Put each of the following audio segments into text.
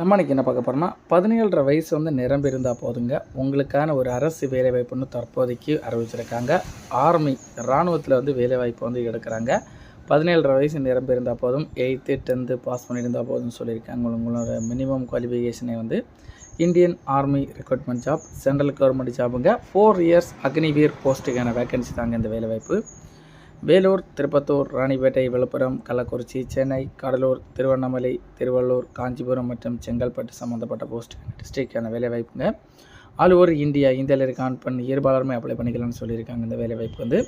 நம்ம இன்னைக்கு என்ன பார்க்க போகிறோம்னா பதினேழரை வயசு வந்து நிரம்பி இருந்தால் போதுங்க. உங்களுக்கான ஒரு அரசு வேலைவாய்ப்புன்னு தற்போதைக்கு அறிவிச்சிருக்காங்க. ஆர்மி இராணுவத்தில் வந்து வேலைவாய்ப்பு வந்து எடுக்கிறாங்க. பதினேழரை வயசு நிரம்பி இருந்தால் போதும். எயித்து டென்த்து பாஸ் பண்ணியிருந்தால் போதும்னு சொல்லியிருக்காங்க. உங்களோட மினிமம் குவாலிஃபிகேஷனை வந்து Indian army recruitment job central government ஜாபுங்க four years Agniveer போஸ்ட்டுக்கான வேகன்சி தாங்க இந்த வேலைவாய்ப்பு. வேலூர் திருப்பத்தூர் ராணிப்பேட்டை விழுப்புரம் கள்ளக்குறிச்சி சென்னை கடலூர் திருவண்ணாமலை திருவள்ளூர் காஞ்சிபுரம் மற்றும் செங்கல்பட்டு சம்மந்தப்பட்ட போஸ்ட் டிஸ்ட்ரிக்டான வேலைவாய்ப்புங்க. ஆல் ஓவர் இந்தியா இந்தியாவில் இருக்க ஆண் பெண் இருபாலருமே அப்ளை பண்ணிக்கலாம்னு சொல்லியிருக்காங்க. இந்த வேலைவாய்ப்பு வந்து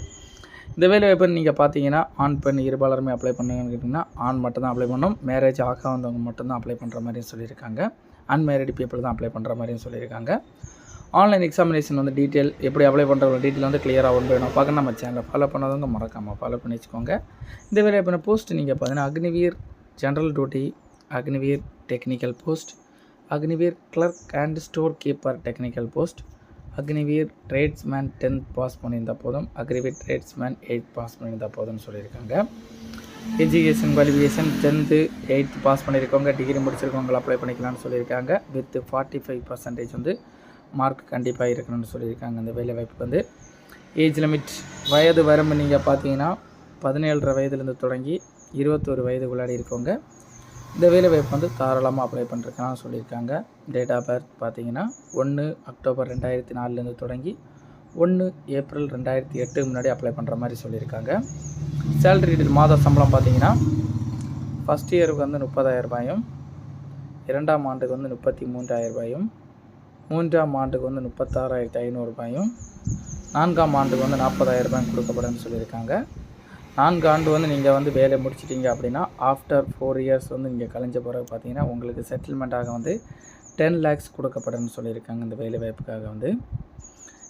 இந்த வேலைவாய்ப்பு நீங்கள் பார்த்தீங்கன்னா ஆண் பெண் இருபாலருமே அப்ளை பண்ணுங்கன்னு கேட்டிங்கன்னா ஆண் மட்டும்தான் அப்ளை பண்ணணும் மேரேஜ் ஆகாதவங்க வந்தவங்க மட்டும்தான் அப்ளை பண்ணுற மாதிரியும் சொல்லியிருக்காங்க. அன்மேரிடு பீப்புள் தான் அப்ளை பண்ணுற மாதிரியும் சொல்லியிருக்காங்க. ஆன்லைன் எக்ஸாமினேஷன் வந்து டீட்டெயில் எப்படி அப்ளை பண்ணுற டீட்டெயில் வந்து கிளியராக ஒன்று வேணும் பார்க்க நம்ம சேனலை ஃபாலோ பண்ணாதவங்க மறக்காமல் ஃபாலோ பண்ணி வச்சுக்கோங்க இந்த வேலை பண்ண போஸ்ட் நீங்கள் பார்த்தீங்கன்னா Agniveer general duty Agniveer technical post Agniveer clerk and store keeper technical post Agniveer tradesman tenth pass பண்ணியிருந்தால் போதும். அக்னிவீர் ட்ரேட்ஸ்மேன் எயித் பாஸ் பண்ணியிருந்தால் போதும்னு சொல்லியிருக்காங்க. Education qualification tenth eighth pass பண்ணியிருக்கவங்க degree முடிச்சிருக்கவங்க அப்ளை பண்ணிக்கலாம்னு சொல்லியிருக்காங்க. வித் ஃபார்ட்டி ஃபைவ் பர்சன்டேஜ் வந்து mark கண்டிப்பாக இருக்கணும்னு சொல்லியிருக்காங்க. அந்த வேலை வாய்ப்புக்கு வந்து ஏஜ் லிமிட் வயது வரம்பு நீங்கள் பார்த்தீங்கன்னா பதினேழரை வயதுலேருந்து தொடங்கி இருபத்தோரு வயதுக்குள்ளாடி இருக்கவங்க இந்த வேலை வாய்ப்பு வந்து தாராளமாக அப்ளை பண்ணுறதுக்கான சொல்லியிருக்காங்க. டேட் ஆஃப் பர்த் பார்த்தீங்கன்னா ஒன்று அக்டோபர் ரெண்டாயிரத்தி நாலுலேருந்து தொடங்கி ஒன்று ஏப்ரல் ரெண்டாயிரத்தி எட்டு முன்னாடி அப்ளை பண்ணுற மாதிரி சொல்லியிருக்காங்க. சேலரி மாத சம்பளம் பார்த்தீங்கன்னா ஃபஸ்ட் இயருக்கு வந்து முப்பதாயிரம் ரூபாயும் இரண்டாம் ஆண்டுக்கு வந்து முப்பத்தி மூன்றாயிரம் ரூபாயும் மூன்றாம் ஆண்டுக்கு வந்து முப்பத்தாறாயிரத்தி ஐநூறுரூபாயும் நான்காம் ஆண்டுக்கு வந்து நாற்பதாயிரம் ரூபாயும் கொடுக்கப்படும்னு சொல்லியிருக்காங்க. நான்கு ஆண்டு வந்து நீங்கள் வந்து வேலை முடிச்சிட்டிங்க அப்படின்னா ஆஃப்டர் ஃபோர் இயர்ஸ் வந்து இங்கே கழிஞ்ச பிறகு பார்த்தீங்கன்னா உங்களுக்கு செட்டில்மெண்ட்டாக வந்து டென் லேக்ஸ் கொடுக்கப்படும்னு சொல்லியிருக்காங்க இந்த வேலை வாய்ப்புக்காக வந்து.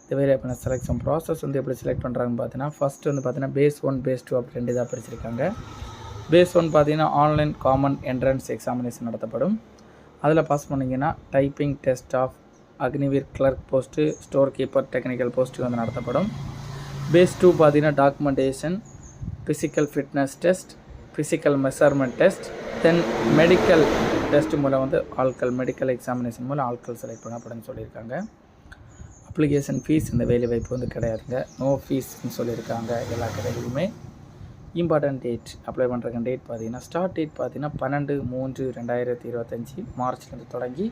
இந்த வேலை வாய்ப்பு செலெக்ஷன் ப்ராசஸ் வந்து எப்படி செலக்ட் பண்ணுறாங்கன்னு பார்த்தீங்கன்னா ஃபஸ்ட்டு வந்து பார்த்தீங்கன்னா பேஸ் ஒன் பேஸ் டூ அப்படி ரெண்டு இதாக பிரிச்சிருக்காங்க. பேஸ் ஒன் பார்த்தீங்கன்னா ஆன்லைன் காமன் என்ட்ரன்ஸ் எக்ஸாமினேஷன் நடத்தப்படும். அதில் பாஸ் பண்ணிங்கன்னா typing test of Agniveer clerk post store keeper technical post வந்து நடத்தப்படும். பேஸ் டூ பார்த்தீங்கன்னா documentation physical fitness test physical measurement test then medical test மூலம் வந்து ஆட்கள் மெடிக்கல் எக்ஸாமினேஷன் மூலம் ஆட்கள் செலக்ட் அப்படின்னு சொல்லியிருக்காங்க. அப்ளிகேஷன் ஃபீஸ் இந்த வேலை வாய்ப்பு வந்து கிடையாதுங்க. நோ ஃபீஸ்ன்னு சொல்லியிருக்காங்க எல்லா கடைகளுமே இம்பார்ட்டன்ட் டேட் அப்ளை பண்ணுறக்கு டேட் பார்த்தீங்கன்னா ஸ்டார்ட் டேட் பார்த்தீங்கன்னா பன்னெண்டு மூன்று ரெண்டாயிரத்தி இருபத்தஞ்சி மார்ச்லேருந்து தொடங்கி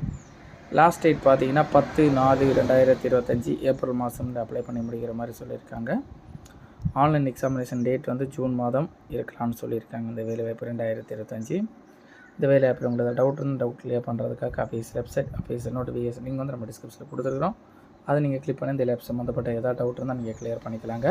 லாஸ்ட் டேட் பார்த்தீங்கன்னா பத்து நாலு ரெண்டாயிரத்தி இருபத்தஞ்சி ஏப்ரல் மாதம் அப்ளை பண்ணி முடிக்கிற மாதிரி சொல்லியிருக்காங்க. ஆன்லைன் எக்ஸாமினேஷன் டேட் வந்து ஜூன் மாதம் இருக்கலாம்னு சொல்லியிருக்காங்க. இந்த வேலைவாய்ப்பு ரெண்டாயிரத்தி இருபத்தஞ்சி. இந்த வேலைவாய்ப்பு உங்களுக்கு டவுட் இருந்து டவுட் கிளியர் பண்ணுறதுக்காக ஆஃபீஸ் வெப்சைட் ஆஃபீஸ் நோட்டிஃபிகேஷன் நீங்கள் வந்து நம்ம டிஸ்கிரிப்ஷனில் கொடுத்துருக்குறோம். அதை நீங்கள் கிளிக் பண்ணி இந்த லேப் சம்மந்தப்பட்ட ஏதாவது டவுட் இருந்தால் நீங்கள் கிளியர் பண்ணிக்கலாங்க.